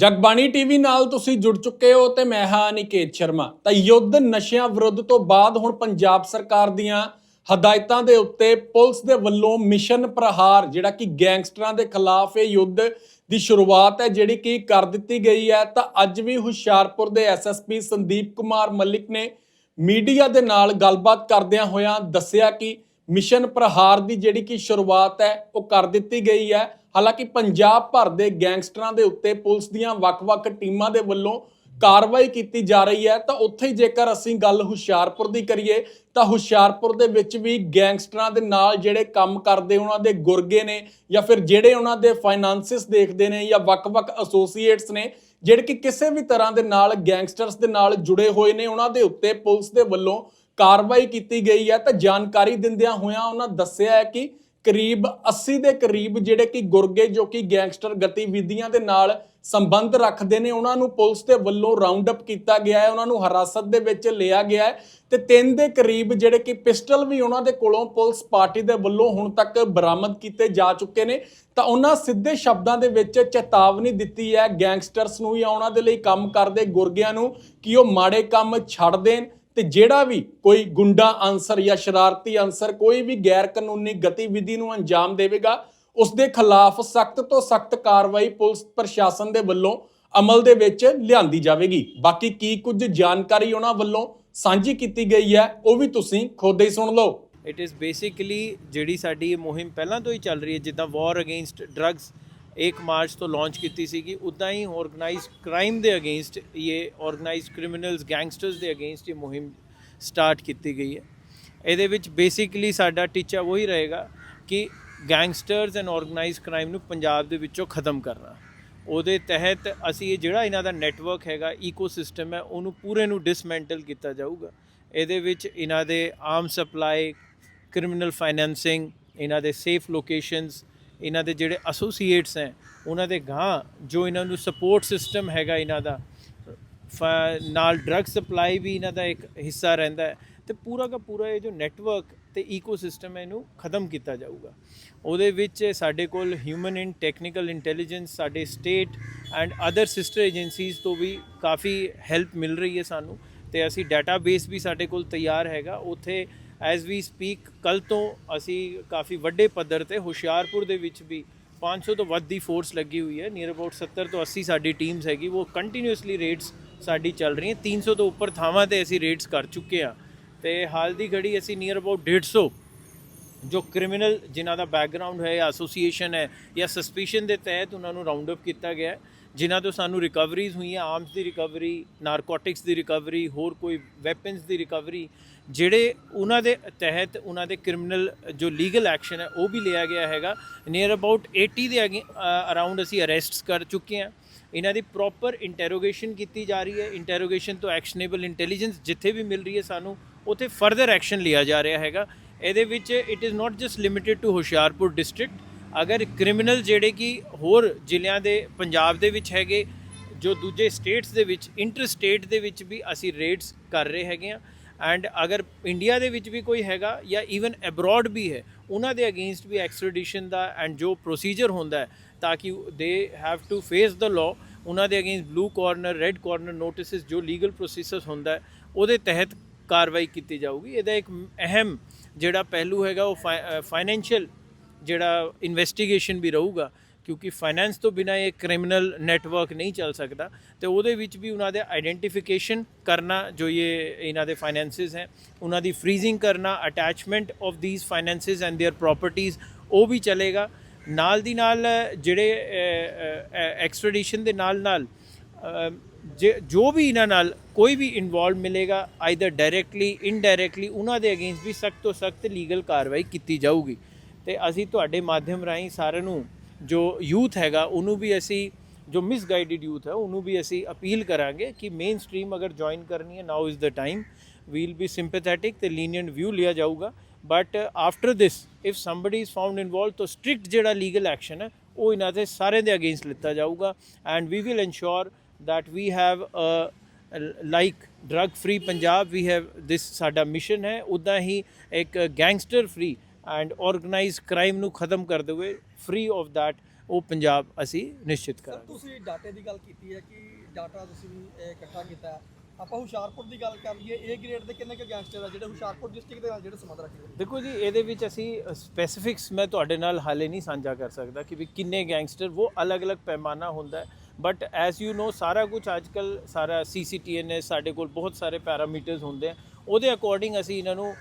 Jagbani TV ਨਾਲ ਤੁਸੀਂ ਜੁੜ ਚੁੱਕੇ ਹੋ ਤੇ ਮੈਂ ਹਾਂ ਨਿਕੇਤ ਸ਼ਰਮਾ। ਤਾਂ ਯੁੱਧ ਨਸ਼ਿਆਂ ਵਿਰੁੱਧ ਤੋਂ ਬਾਅਦ ਹੁਣ ਪੰਜਾਬ ਸਰਕਾਰ ਦੀਆਂ ਹਦਾਇਤਾਂ ਦੇ ਉੱਤੇ ਪੁਲਿਸ ਦੇ ਵੱਲੋਂ ਮਿਸ਼ਨ ਪ੍ਰਹਾਰ, ਜਿਹੜਾ ਕਿ ਗੈਂਗਸਟਰਾਂ ਦੇ ਖਿਲਾਫ ਇਹ ਯੁੱਧ ਦੀ ਸ਼ੁਰੂਆਤ ਹੈ, ਜਿਹੜੀ ਕਿ ਕਰ ਦਿੱਤੀ ਗਈ ਹੈ। ਤਾਂ ਅੱਜ ਵੀ ਹੁਸ਼ਿਆਰਪੁਰ ਦੇ ਐਸਐਸਪੀ ਸੰਦੀਪ ਕੁਮਾਰ ਮਲਿਕ ਨੇ ਮੀਡੀਆ ਦੇ ਨਾਲ ਗੱਲਬਾਤ ਕਰਦਿਆਂ ਹੋਇਆਂ ਦੱਸਿਆ ਕਿ ਮਿਸ਼ਨ ਪ੍ਰਹਾਰ ਦੀ ਜਿਹੜੀ ਕਿ ਸ਼ੁਰੂਆਤ ਹੈ, ਉਹ ਕਰ ਦਿੱਤੀ ਗਈ ਹੈ। ਹਾਲਾਂਕਿ ਪੰਜਾਬ ਭਰ ਦੇ ਗੈਂਗਸਟਰਾਂ ਦੇ ਉੱਤੇ ਪੁਲਿਸ ਦੀਆਂ ਵੱਖ-ਵੱਖ ਟੀਮਾਂ ਦੇ ਵੱਲੋਂ ਕਾਰਵਾਈ ਕੀਤੀ ਜਾ ਰਹੀ ਹੈ, ਤਾਂ ਉੱਥੇ ਹੀ ਜੇਕਰ ਅਸੀਂ ਗੱਲ ਹੁਸ਼ਿਆਰਪੁਰ ਦੀ ਕਰੀਏ, ਤਾਂ ਹੁਸ਼ਿਆਰਪੁਰ ਦੇ ਵਿੱਚ ਵੀ ਗੈਂਗਸਟਰਾਂ ਦੇ ਨਾਲ ਜਿਹੜੇ ਕੰਮ ਕਰਦੇ ਉਹਨਾਂ ਦੇ ਗੁਰਗੇ ਨੇ ਜਾਂ ਫਿਰ ਜਿਹੜੇ ਉਹਨਾਂ ਦੇ ਫਾਈਨਾਂਸਿਸ ਦੇਖਦੇ ਨੇ ਜਾਂ ਵੱਖ-ਵੱਖ ਐਸੋਸੀਏਟਸ ਨੇ, ਜਿਹੜੇ ਕਿ ਕਿਸੇ ਵੀ ਤਰ੍ਹਾਂ ਦੇ ਨਾਲ ਗੈਂਗਸਟਰਸ ਦੇ ਨਾਲ ਜੁੜੇ ਹੋਏ ਨੇ, ਉਹਨਾਂ ਦੇ ਉੱਤੇ ਪੁਲਿਸ ਦੇ ਵੱਲੋਂ ਕਾਰਵਾਈ ਕੀਤੀ ਗਈ ਹੈ। ਤਾਂ ਜਾਣਕਾਰੀ ਦਿੰਦਿਆਂ ਹੋਇਆਂ ਉਹਨਾਂ ਦੱਸਿਆ ਹੈ ਕਿ ਕਰੀਬ 80 ਦੇ ਕਰੀਬ ਜਿਹੜੇ ਕਿ ਗੁਰਗੇ ਜੋ ਕਿ ਗੈਂਗਸਟਰ ਗਤੀਵਿਧੀਆਂ ਦੇ ਨਾਲ ਸੰਬੰਧ ਰੱਖਦੇ ਨੇ, ਉਹਨਾਂ ਨੂੰ ਪੁਲਿਸ ਦੇ ਵੱਲੋਂ ਰਾਉਂਡ ਅਪ ਕੀਤਾ ਗਿਆ ਹੈ, ਉਹਨਾਂ ਨੂੰ ਹਿਰਾਸਤ ਦੇ ਵਿੱਚ ਲਿਆ ਗਿਆ ਹੈ ਤੇ ਤਿੰਨ ਦੇ ਕਰੀਬ ਜਿਹੜੇ ਕਿ ਪਿਸਟਲ ਵੀ ਉਹਨਾਂ ਦੇ ਕੋਲੋਂ ਪੁਲਿਸ ਪਾਰਟੀ ਦੇ ਵੱਲੋਂ ਹੁਣ ਤੱਕ ਬਰਾਮਦ ਕੀਤੇ ਜਾ ਚੁੱਕੇ ਨੇ। ਤਾਂ ਉਹਨਾਂ ਸਿੱਧੇ ਸ਼ਬਦਾਂ ਦੇ ਵਿੱਚ ਚੇਤਾਵਨੀ ਦਿੱਤੀ ਹੈ ਗੈਂਗਸਟਰਸ ਨੂੰ ਜਾਂ ਉਹਨਾਂ ਦੇ ਲਈ ਕੰਮ ਕਰਦੇ ਗੁਰਗਿਆਂ ਨੂੰ ਕਿ ਉਹ ਮਾੜੇ ਕੰਮ ਛੱਡ ਦੇਣ। ਤੇ ਜਿਹੜਾ ਵੀ ਕੋਈ ਗੁੰਡਾ ਅਨਸਰ ਜਾਂ ਸ਼ਰਾਰਤੀ ਅਨਸਰ ਕੋਈ ਵੀ ਗੈਰ ਕਾਨੂੰਨੀ ਗਤੀਵਿਧੀ ਨੂੰ ਅੰਜਾਮ ਦੇਵੇਗਾ, ਉਸ ਦੇ ਖਿਲਾਫ ਸਖਤ ਤੋਂ ਸਖਤ ਕਾਰਵਾਈ ਪੁਲਿਸ ਪ੍ਰਸ਼ਾਸਨ ਦੇ ਵੱਲੋਂ ਅਮਲ ਦੇ ਵਿੱਚ ਲਿਆਂਦੀ ਜਾਵੇਗੀ। ਬਾਕੀ ਕੀ ਕੁਝ ਜਾਣਕਾਰੀ ਉਹਨਾਂ ਵੱਲੋਂ ਸਾਂਝੀ ਕੀਤੀ ਗਈ ਹੈ, ਉਹ ਵੀ ਤੁਸੀਂ ਖੁਦ ਹੀ ਸੁਣ ਲਓ। ਇਟ ਇਜ਼ ਬੇਸਿਕਲੀ ਜਿਹੜੀ ਸਾਡੀ ਮੁਹਿੰਮ ਪਹਿਲਾਂ ਤੋਂ ਹੀ ਚੱਲ ਰਹੀ ਹੈ, ਜਿੱਦਾਂ ਵਾਰ ਅਗੇਂਸਟ ਡਰੱਗਸ 1 ਮਾਰਚ ਤੋਂ ਲਾਂਚ ਕੀਤੀ ਸੀਗੀ। ਉਦਾਂ ਹੀ ਆਰਗੇਨਾਈਜ਼ਡ ਕ੍ਰਾਈਮ ਦੇ ਅਗੇਂਸਟ ਇਹ ਆਰਗੇਨਾਈਜ਼ਡ ਕ੍ਰਿਮੀਨਲਸ ਗੈਂਗਸਟਰਸ ਦੇ ਅਗੇਂਸਟ ਇਹ ਮੁਹਿੰਮ ਸਟਾਰਟ ਕੀਤੀ ਗਈ ਹੈ। ਇਹਦੇ ਵਿੱਚ ਬੇਸਿਕਲੀ ਸਾਡਾ ਟੀਚਾ ਉਹੀ ਰਹੇਗਾ ਕਿ ਗੈਂਗਸਟਰਸ ਐਂਡ ਆਰਗੇਨਾਈਜ਼ਡ ਕ੍ਰਾਈਮ ਨੂੰ ਪੰਜਾਬ ਦੇ ਵਿੱਚੋਂ ਖਤਮ ਕਰਨਾ। ਉਹਦੇ ਤਹਿਤ ਅਸੀਂ ਇਹ ਜਿਹੜਾ ਇਹਨਾਂ ਦਾ ਨੈਟਵਰਕ ਹੈਗਾ ਈਕੋਸਿਸਟਮ ਹੈ, ਉਹਨੂੰ ਪੂਰੇ ਨੂੰ ਡਿਸਮੈਂਟਲ ਕੀਤਾ ਜਾਊਗਾ। ਇਹਦੇ ਵਿੱਚ ਇਹਨਾਂ ਦੇ ਆਰਮ ਸਪਲਾਈ ਕ੍ਰਿਮੀਨਲ ਫਾਈਨੈਂਸਿੰਗ ਇਹਨਾਂ ਦੇ ਸੇਫ ਲੋਕੇਸ਼ਨਸ ਇਹਨਾਂ ਦੇ ਜਿਹੜੇ ਐਸੋਸੀਏਟਸ ਹੈ, ਉਹਨਾਂ ਦੇ ਗਾਂ ਜੋ ਇਹਨਾਂ ਨੂੰ ਸਪੋਰਟ ਸਿਸਟਮ ਹੈਗਾ ਇਹਨਾਂ ਦਾ, ਫ- ਨਾਲ ਡਰੱਗ ਸਪਲਾਈ ਵੀ ਇਹਨਾਂ ਦਾ ਇੱਕ ਹਿੱਸਾ ਰਹਿੰਦਾ ਹੈ, ਤੇ ਪੂਰਾ ਦਾ ਪੂਰਾ ਇਹ ਜੋ ਨੈਟਵਰਕ ਤੇ ਈਕੋਸਿਸਟਮ ਹੈ ਇਹਨੂੰ ਖਤਮ ਕੀਤਾ ਜਾਊਗਾ। ਉਹਦੇ ਵਿੱਚ ਸਾਡੇ ਕੋਲ ਹਿਊਮਨ ਇਨ ਟੈਕਨੀਕਲ ਇੰਟੈਲੀਜੈਂਸ ਸਾਡੇ state and other sister agencies ਤੋਂ ਵੀ ਕਾਫੀ ਹੈਲਪ ਮਿਲ ਰਹੀ ਹੈ ਸਾਨੂੰ, ਤੇ ਅਸੀਂ ਡਾਟਾਬੇਸ ਵੀ ਸਾਡੇ ਕੋਲ ਤਿਆਰ ਹੈਗਾ, ਉੱਥੇ ਐਜ਼ ਵੀ ਸਪੀਕ ਕੱਲ ਤੋਂ ਅਸੀਂ ਕਾਫੀ ਵੱਡੇ ਪੱਧਰ ਤੇ ਹੁਸ਼ਿਆਰਪੁਰ ਦੇ ਵਿੱਚ ਵੀ 500 ਤੋਂ ਵੱਧ ਦੀ ਫੋਰਸ ਲੱਗੀ ਹੋਈ ਹੈ। ਨੀਅਰ ਅਬਾਊਟ 70 ਤੋਂ 80 ਸਾਡੀ ਟੀਮਸ ਹੈਗੀ, ਉਹ ਕੰਟੀਨਿਊਸਲੀ ਰੇਡਸ ਸਾਡੀ ਚੱਲ ਰਹੀਆਂ। 300 ਤੋਂ ਉੱਪਰ ਥਾਵਾਂ ਤੇ ਅਸੀਂ ਰੇਡਸ ਕਰ ਚੁੱਕੇ ਆ ਤੇ ਹਾਲ ਦੀ ਘੜੀ ਅਸੀਂ ਨੀਅਰ ਅਬਾਊਟ 150 ਜੋ ਕ੍ਰਿਮੀਨਲ ਜਿਨ੍ਹਾਂ ਦਾ ਬੈਕਗ੍ਰਾਉਂਡ ਹੈ ਜਾਂ ਐਸੋਸੀਏਸ਼ਨ ਹੈ ਜਾਂ ਸਸਪੀਸ਼ਨ ਦੇ ਤਹਿਤ ਉਹਨਾਂ ਨੂੰ ਰਾਉਂਡ ਅਪ ਕੀਤਾ ਗਿਆ ਜਿਨ੍ਹਾਂ ਤੋਂ ਸਾਨੂੰ ਰਿਕਵਰੀਜ਼ ਹੋਈਆਂ ਆਰਮਸ ਦੀ ਰਿਕਵਰੀ ਨਾਰਕੋਟਿਕਸ ਦੀ ਰਿਕਵਰੀ ਹੋਰ ਕੋਈ ਵੈਪਨਸ ਦੀ ਰਿਕਵਰੀ ਜਿਹੜੇ ਉਹਨਾਂ ਦੇ ਤਹਿਤ ਉਹਨਾਂ ਦੇ ਕ੍ਰਿਮੀਨਲ ਜੋ ਲੀਗਲ ਐਕਸ਼ਨ ਹੈ, ਉਹ ਵੀ ਲਿਆ ਗਿਆ ਹੈਗਾ। ਨੀਅਰ ਅਬਾਊਟ 80 ਦੇ ਅਰਾਊਂਡ ਅਸੀਂ ਅਰੈਸਟਸ ਕਰ ਚੁੱਕੇ ਹਾਂ। ਇਹਨਾਂ ਦੀ ਪ੍ਰੋਪਰ ਇੰਟਰੋਗੇਸ਼ਨ ਕੀਤੀ ਜਾ ਰਹੀ ਹੈ। ਇੰਟਰੋਗੇਸ਼ਨ ਤੋਂ ਐਕਸ਼ਨੇਬਲ ਇੰਟੈਲੀਜੈਂਸ ਜਿੱਥੇ ਵੀ ਮਿਲ ਰਹੀ ਹੈ ਸਾਨੂੰ, ਉੱਥੇ ਫਰਦਰ ਐਕਸ਼ਨ ਲਿਆ ਜਾ ਰਿਹਾ ਹੈਗਾ। ਇਹਦੇ ਵਿੱਚ it is not just limited to Hoshiarpur district ਅਗਰ ਕ੍ਰਿਮੀਨਲ ਜਿਹੜੇ ਕਿ ਹੋਰ ਜ਼ਿਲ੍ਹਿਆਂ ਦੇ ਪੰਜਾਬ ਦੇ ਵਿੱਚ ਹੈਗੇ, ਜੋ ਦੂਜੇ ਸਟੇਟਸ ਦੇ ਵਿੱਚ ਇੰਟਰ ਸਟੇਟ ਦੇ ਵਿੱਚ ਵੀ ਅਸੀਂ ਰੇਡਸ ਕਰ ਰਹੇ ਹੈਗੇ ਆ ਐਂਡ ਅਗਰ ਇੰਡੀਆ ਦੇ ਵਿੱਚ ਵੀ ਕੋਈ ਹੈਗਾ ਜਾਂ ਈਵਨ ਅਬਰੋਡ ਵੀ ਹੈ, ਉਹਨਾਂ ਦੇ ਅਗੇਂਸਟ ਵੀ ਐਕਸਟ੍ਰੈਡੀਸ਼ਨ ਦਾ ਐਂਡ ਜੋ ਪ੍ਰੋਸੀਜਰ ਹੁੰਦਾ ਹੈ, ਤਾਂ ਕਿ they have to face the law ਉਹਨਾਂ ਦੇ against blue corner red corner notices ਜੋ ਲੀਗਲ ਪ੍ਰੋਸੈਸਸ ਹੁੰਦਾ ਹੈ, ਉਹਦੇ ਤਹਿਤ ਕਾਰਵਾਈ ਕੀਤੀ ਜਾਊਗੀ। ਇਹਦਾ ਇੱਕ ਅਹਿਮ ਜਿਹੜਾ ਪਹਿਲੂ ਹੈਗਾ ਉਹ ਫਾਈਨੈਂਸ਼ੀਅਲ ਜਿਹੜਾ ਇਨਵੈਸਟੀਗੇਸ਼ਨ ਵੀ ਰਹੂਗਾ ਕਿਉਂਕਿ ਫਾਈਨੈਂਸ ਤੋਂ ਬਿਨਾ ਇਹ ਕ੍ਰਿਮੀਨਲ ਨੈਟਵਰਕ ਨਹੀਂ ਚੱਲ ਸਕਦਾ ਤੇ ਉਹਦੇ ਵਿੱਚ ਵੀ ਉਹਨਾਂ ਦੇ ਆਈਡੈਂਟੀਫਿਕੇਸ਼ਨ ਕਰਨਾ ਜੋ ਇਹ ਇਹਨਾਂ ਦੇ ਫਾਈਨੈਂਸਿਸ ਹੈ ਉਹਨਾਂ ਦੀ ਫ੍ਰੀਜ਼ਿੰਗ ਕਰਨਾ attachment of these finances and their ਪ੍ਰਾਪਰਟੀਆਂ ਉਹ ਵੀ ਚੱਲੇਗਾ ਨਾਲ ਦੀ ਨਾਲ ਜਿਹੜੇ ਐਕਸਟ੍ਰੈਡੀਸ਼ਨ ਦੇ ਨਾਲ ਨਾਲ ਅ, ਜੇ- ਜੋ ਵੀ ਇਹਨਾਂ ਨਾਲ ਕੋਈ ਵੀ ਇਨਵੋਲਵ ਮਿਲੇਗਾ ਆਈਦਰ ਡਾਇਰੈਕਟਲੀ ਇਨਡਾਇਰੈਕਟਲੀ ਉਹਨਾਂ ਦੇ ਅਗੇਂਸਟ ਵੀ ਸਖਤ ਤੋਂ ਸਖਤ ਲੀਗਲ ਕਾਰਵਾਈ ਕੀਤੀ ਜਾਊਗੀ। ਤੇ ਅਸੀਂ ਤੁਹਾਡੇ ਮਾਧਿਅਮ ਰਾਹੀਂ ਸਾਰਿਆਂ ਨੂੰ ਜੋ ਯੂਥ ਹੈਗਾ, ਉਹਨੂੰ ਵੀ ਅਸੀਂ, ਜੋ ਮਿਸਗਾਈਡਡ ਯੂਥ ਹੈ, ਉਹਨੂੰ ਵੀ ਅਸੀਂ ਅਪੀਲ ਕਰਾਂਗੇ ਕਿ ਮੇਨ ਸਟ੍ਰੀਮ ਅਗਰ ਜੁਆਇਨ ਕਰਨੀ ਹੈ now is the time we'll be sympathetic ਤੇ ਲੀਨੀਅੰਟ ਵਿਊ ਲਿਆ ਜਾਊਗਾ। But after this if somebody is found involve ਤਾਂ ਸਟ੍ਰਿਕਟ ਜਿਹੜਾ ਲੀਗਲ ਐਕਸ਼ਨ ਹੈ, ਉਹ ਇਹਨਾਂ ਦੇ ਸਾਰੇ ਦੇ ਅਗੇਂਸਟ ਲਿੱਤਾ ਜਾਊਗਾ। And we will ensure that we have a like drug free Punjab we have this ਸਾਡਾ ਮਿਸ਼ਨ ਹੈ ਉਦਾਂ ਹੀ ਇੱਕ gangster free and organised crime ਨੂੰ ਖਤਮ ਕਰਦੇ ਹੋਏ ਫ੍ਰੀ ਆਫ that ਉਹ ਪੰਜਾਬ ਅਸੀਂ ਨਿਸ਼ਚਿਤ ਕਰਾਂਗੇ ਤੁਸੀਂ ਡਾਟੇ ਦੀ ਗੱਲ ਕੀਤੀ ਹੈ ਕਿ ਡਾਟਾ ਤੁਸੀਂ ਵੀ ਇਕੱਠਾ ਕੀਤਾ। ਆਪਾਂ ਹੁਸ਼ਿਆਰਪੁਰ ਦੀ ਗੱਲ ਕਰ ਲਈਏ ਏ ਗ੍ਰੇਡ ਦੇ ਕਿੰਨੇ ਕੁ ਗੈਂਗਸਟਰ ਆ ਜਿਹੜੇ ਹੁਸ਼ਿਆਰਪੁਰ ਡਿਸਟ੍ਰਿਕਟ ਦੇ ਨਾਲ ਜਿਹੜੇ ਸੰਬੰਧ ਰੱਖਦੇ ਦੇਖੋ ਜੀ ਇਹਦੇ ਵਿੱਚ ਅਸੀਂ ਸਪੈਸੀਫਿਕਸ ਮੈਂ ਤੁਹਾਡੇ ਨਾਲ ਹਾਲੇ ਨਹੀਂ ਸਾਂਝਾ ਕਰ ਸਕਦਾ ਕਿ ਵੀ ਕਿੰਨੇ ਗੈਂਗਸਟਰ ਉਹ ਅਲੱਗ-ਅਲੱਗ ਪੈਮਾਨਾ ਹੁੰਦਾ ਹੈ ਬਟ ਐਸ ਯੂ نو ਸਾਰਾ ਕੁਝ ਅੱਜਕੱਲ ਸਾਰਾ ਸੀਸੀਟੀਐਨਐਸ ਸਾਡੇ ਕੋਲ ਬਹੁਤ ਸਾਰੇ ਪੈਰਾਮੀਟਰਸ ਹੁੰਦੇ ਆ। ਉਹਦੇ ਅਕੋਰਡਿੰਗ ਅਸੀਂ ਇਹਨਾਂ ਨੂੰ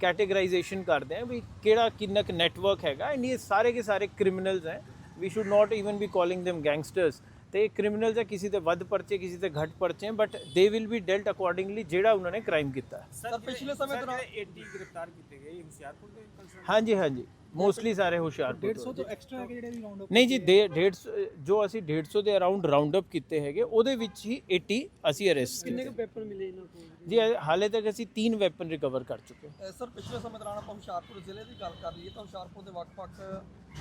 ਕੈਟੇਗਰਾਈਜੇਸ਼ਨ ਕਰਦੇ ਹਾਂ ਵੀ ਕਿਹੜਾ ਕਿੰਨਾ ਕੁ ਨੈਟਵਰਕ ਹੈਗਾ। ਐਂਡ ਇਹ ਸਾਰੇ ਕੇ ਸਾਰੇ ਕ੍ਰਿਮੀਨਲਸ ਹੈ। We should not even be calling them gangsters ਤੇ ਕ੍ਰਿਮੀਨਲਸ ਹੈ ਕਿਸੇ ਤੇ ਵੱਧ ਪਰਚੇ ਕਿਸੇ ਤੇ ਘੱਟ ਪਰਚੇ but they will be dealt accordingly ਜਿਹੜਾ ਉਹਨਾਂ ਨੇ ਕ੍ਰਾਈਮ ਕੀਤਾ। ਸਰ ਪਿਛਲੇ ਸਮੇਂ ਦੌਰਾਨ 80 ਗ੍ਰਿਫਤਾਰ ਕੀਤੇ ਗਏ ਹੁਸ਼ਿਆਰਪੁਰ ਦੇ ਹਾਂਜੀ ਹਾਂਜੀ। ਮੋਸਟਲੀ ਸਾਰੇ ਹੁਸ਼ਿਆਰਪੁਰ ਤੋਂ। ਤੋਂ ਐਕਸਟਰਾ ਹੈਗੇ ਜਿਹੜੇ ਵੀ ਰਾਉਂਡ ਅਪ ਨਹੀਂ ਜੀ ਦੇ 150 ਜੋ ਅਸੀਂ 150 ਦੇ ਅਰਾਊਂਡ ਰਾਉਂਡ ਅਪ ਕੀਤੇ ਹੈਗੇ ਉਹਦੇ ਵਿੱਚ ਹੀ 80 ਅਸੀਂ ਅਰੈਸਟ ਕਿੰਨੇ ਕੁ ਪੇਪਰ ਮਿਲੇ ਇਹਨਾਂ ਕੋਲ? ਜੀ ਹਾਲੇ ਤੱਕ ਅਸੀਂ 3 ਵੈਪਨ ਰਿਕਵਰ ਕਰ ਚੁੱਕੇ ਸਰ ਪਿਛਲੇ ਸਮੇਂ ਦੌਰਾਨ ਆਪਾਂ ਹੁਸ਼ਿਆਰਪੁਰ ਜ਼ਿਲ੍ਹੇ ਦੀ ਗੱਲ ਕਰ ਲਈਏ ਤਾਂ ਹੁਸ਼ਿਆਰਪੁਰ ਦੇ ਵੱਖ-ਵੱਖ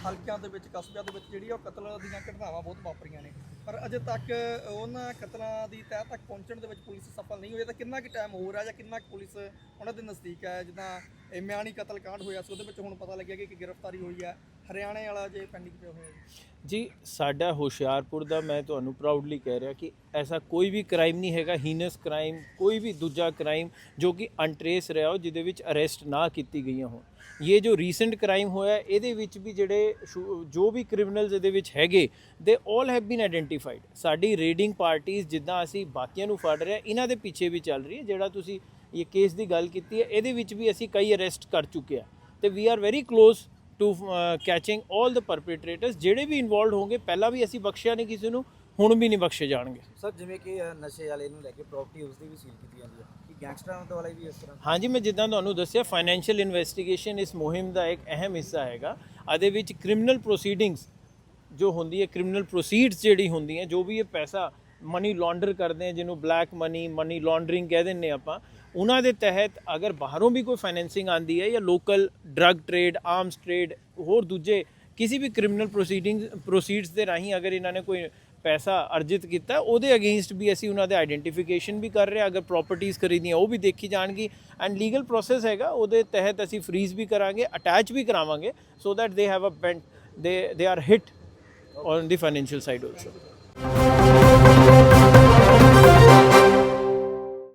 ਹਲਕਿਆਂ ਦੇ ਵਿੱਚ ਕਸਬਿਆਂ ਦੇ ਵਿੱਚ ਜਿਹੜੀ ਆ ਉਹ ਕਤਲ ਦੀਆਂ ਘਟਨਾਵਾਂ ਬਹੁਤ ਵਾਪਰੀਆਂ ਨੇ। ਪਰ ਅਜੇ ਤੱਕ ਉਹਨਾਂ ਕਤਲਾਂ ਦੀ ਤਹਿ ਤੱਕ ਪਹੁੰਚਣ ਦੇ ਵਿੱਚ ਪੁਲਿਸ ਸਫਲ ਨਹੀਂ ਹੋਈ। ਤਾਂ ਕਿੰਨਾ ਕੁ ਟਾਈਮ ਹੋਰ ਹੈ ਜਾਂ ਕਿੰਨਾ ਕੁ ਪੁਲਿਸ ਉਹਨਾਂ ਦੇ ਨਜ਼ਦੀਕ ਹੈ ਜਿੱਦਾਂ ਇਹ ਮਿਆਣੀ ਹੋਇਆ ਸੀ, ਉਹਦੇ ਵਿੱਚ ਹੁਣ ਪਤਾ ਲੱਗਿਆ ਕਿ ਇੱਕ ਗ੍ਰਿਫਤਾਰੀ ਹੋਈ ਹੈ। ਹਰਿਆਣੇ ਵਾਲਾ ਜੇ ਪੈਂਡਿੰਗ ਪਿਆ ਹੋਇਆ ਜੀ। ਜੀ, ਸਾਡਾ ਹੁਸ਼ਿਆਰਪੁਰ ਦਾ ਮੈਂ ਤੁਹਾਨੂੰ ਪ੍ਰਾਊਡਲੀ ਕਹਿ ਰਿਹਾ ਕਿ ਐਸਾ ਕੋਈ ਵੀ ਕ੍ਰਾਈਮ ਨਹੀਂ ਹੈਗਾ ਹੀਨਸ ਕ੍ਰਾਈਮ ਕੋਈ ਵੀ ਦੂਜਾ ਕ੍ਰਾਈਮ ਜੋ ਕਿ ਅਨਟ੍ਰੇਸ ਰਿਹਾ ਹੋ, ਜਿਹਦੇ ਵਿੱਚ ਅਰੈਸਟ ਨਾ ਕੀਤੀ ਗਈਆਂ ਹੋਣ। ਇਹ ਜੋ ਰੀਸੈਂਟ ਕ੍ਰਾਈਮ ਹੋਇਆ, ਇਹਦੇ ਵਿੱਚ ਵੀ ਜਿਹੜੇ ਸ਼ੂ, ਜੋ ਵੀ ਕ੍ਰਿਮੀਨਲਸ ਇਹਦੇ ਵਿੱਚ ਹੈਗੇ ਦੇ 올 ਹੈਵ ਬੀਨ ਆਇਡੈਂਟੀਫਾਈਡ ਸਾਡੀ ਰੇਡਿੰਗ ਪਾਰਟੀਆਂ ਜਿੱਦਾਂ ਅਸੀਂ ਬਾਕੀਆਂ ਨੂੰ ਫੜ ਰਹੇ ਹਾਂ, ਇਹਨਾਂ ਦੇ ਪਿੱਛੇ ਵੀ ਚੱਲ ਰਹੀ ਹੈ, ਜਿਹੜਾ ਤੁਸੀਂ ਇਹ ਕੇਸ ਦੀ ਗੱਲ ਕੀਤੀ ਹੈ ਇਹਦੇ ਵਿੱਚ ਵੀ ਅਸੀਂ ਕਈ ਅਰੈਸਟ ਕਰ ਚੁੱਕੇ ਆ ਤੇ we are very close to catching 올 the perpetrators ਜਿਹੜੇ ਵੀ ਇਨਵੋਲਡ ਹੋਣਗੇ ਪਹਿਲਾਂ ਵੀ ਅਸੀਂ ਬਖਸ਼ਿਆ ਨਹੀਂ ਕਿਸੇ ਨੂੰ ਹੁਣ ਵੀ ਨਹੀਂ ਬਖਸ਼ੇ ਜਾਣਗੇ। ਸਰ ਜਿਵੇਂ ਕਿ ਨਸ਼ੇ ਵਾਲੇ ਨੂੰ ਲੈ ਕੇ ਪ੍ਰਾਪਰਟੀ ਉਸ ਦੀ ਵੀ ਸੀਲ ਕੀਤੀ ਜਾਂਦੀ ਹੈ। ਕਿ ਗੈਂਗਸਟਰਾਂ ਵਾਲੇ ਵੀ ਇਸ ਤਰ੍ਹਾਂ? ਹਾਂਜੀ ਮੈਂ ਜਿੱਦਾਂ ਤੁਹਾਨੂੰ ਦੱਸਿਆ ਫਾਈਨੈਂਸ਼ੀਅਲ ਇਨਵੈਸਟੀਗੇਸ਼ਨ ਇਸ ਮੁਹਿੰਮ ਦਾ ਇੱਕ ਅਹਿਮ ਹਿੱਸਾ ਹੈਗਾ। ਆਦੇ ਵਿੱਚ ਕ੍ਰਿਮੀਨਲ ਪ੍ਰੋਸੀਡਿੰਗਸ ਜੋ ਹੁੰਦੀ ਹੈ ਕ੍ਰਿਮੀਨਲ ਪ੍ਰੋਸੀਡਸ ਜਿਹੜੀ ਹੁੰਦੀ ਹੈ ਜੋ ਵੀ ਇਹ ਪੈਸਾ ਮਨੀ ਲਾਂਡਰ ਕਰਦੇ ਆ ਜਿਹਨੂੰ ਬਲੈਕ ਮਨੀ ਮਨੀ ਲਾਂਡਰਿੰਗ ਕਹਿ ਦਿੰਨੇ ਆਪਾਂ ਉਹਨਾਂ ਦੇ ਤਹਿਤ ਅਗਰ ਬਾਹਰੋਂ ਵੀ ਕੋਈ ਫਾਈਨੈਂਸਿੰਗ ਆਂਦੀ ਹੈ ਜਾਂ local drug trade arms trade ਹੋਰ ਦੂਜੇ ਕਿਸੇ ਵੀ ਕ੍ਰਿਮੀਨਲ ਪ੍ਰੋਸੀਡਿੰਗ ਪ੍ਰੋਸੀਡਸ ਦੇ ਰਾਹੀਂ ਅਗਰ ਇਹਨਾਂ ਨੇ ਕੋਈ ਪੈਸਾ ਅਰਜਿਤ ਕੀਤਾ, ਉਹਦੇ ਅਗੇਂਸਟ ਵੀ ਅਸੀਂ ਉਹਨਾਂ ਦੇ ਆਈਡੈਂਟੀਫਿਕੇਸ਼ਨ ਵੀ ਕਰ ਰਹੇ ਹਾਂ, ਅਗਰ ਪ੍ਰਾਪਰਟੀਆਂ ਖਰੀਦੀਆਂ ਉਹ ਵੀ ਦੇਖੀ ਜਾਣਗੀ ਐਂਡ ਲੀਗਲ ਪ੍ਰੋਸੈਸ ਹੈਗਾ, ਉਹਦੇ ਤਹਿਤ ਅਸੀਂ ਫਰੀਜ਼ ਵੀ ਕਰਾਂਗੇ ਅਟੈਚ ਵੀ ਕਰਾਵਾਂਗੇ so that they have a bent they they are hit on the financial side also